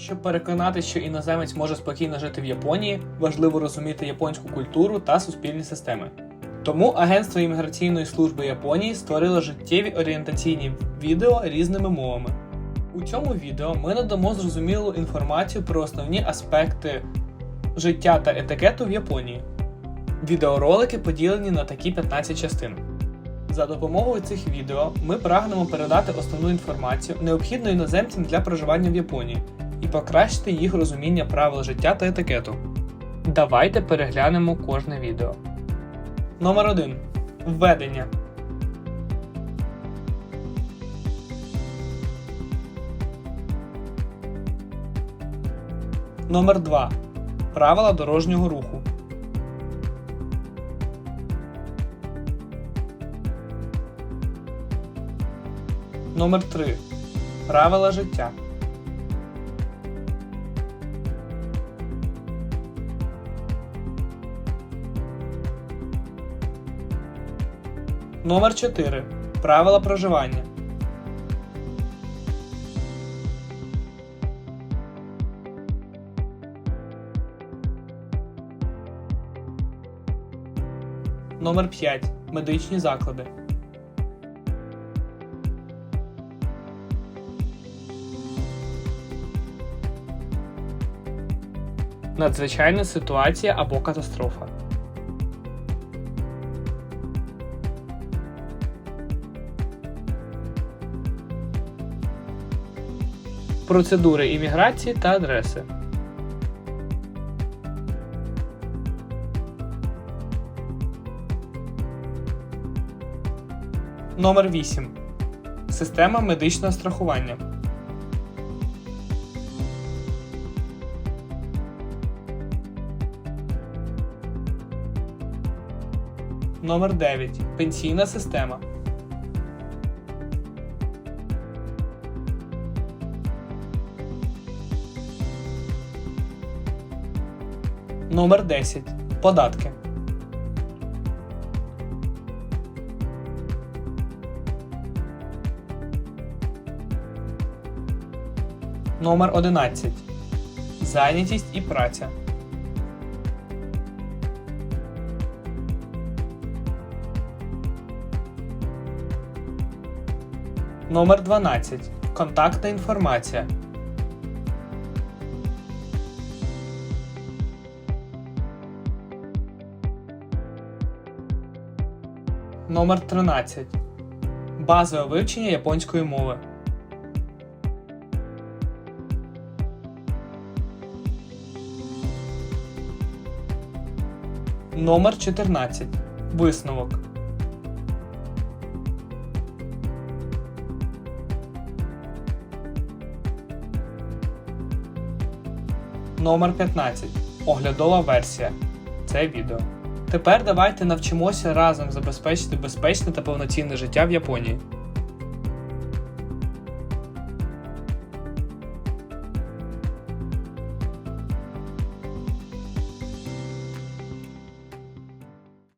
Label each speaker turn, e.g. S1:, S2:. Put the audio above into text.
S1: Щоб переконати, що іноземець може спокійно жити в Японії, важливо розуміти японську культуру та суспільні системи. Тому Агентство імміграційної служби Японії створило життєві орієнтаційні відео різними мовами. У цьому відео ми надамо зрозумілу інформацію про основні аспекти життя та етикету в Японії. Відеоролики поділені на такі 15 частин. За допомогою цих відео ми прагнемо передати основну інформацію, необхідну іноземцям для проживання в Японії, і покращити їх розуміння правил життя та етикету. Давайте переглянемо кожне відео. Номер 1. Введення. Номер 2. Правила дорожнього руху. Номер 3. Правила життя. Номер 4. Правила проживання. Номер 5. Медичні заклади. Надзвичайна ситуація або катастрофа. Процедури імміграції та адреси. Номер 8. Система медичного страхування. Номер 9. Пенсійна система. Номер 10. Податки. Номер 11. Зайнятість і праця. Номер 12. Контактна інформація. Номер 13. Базове вивчення японської мови. Номер 14. Висновок. Номер 15. Оглядова версія. Це відео. Тепер давайте навчимося разом забезпечити безпечне та повноцінне життя в Японії.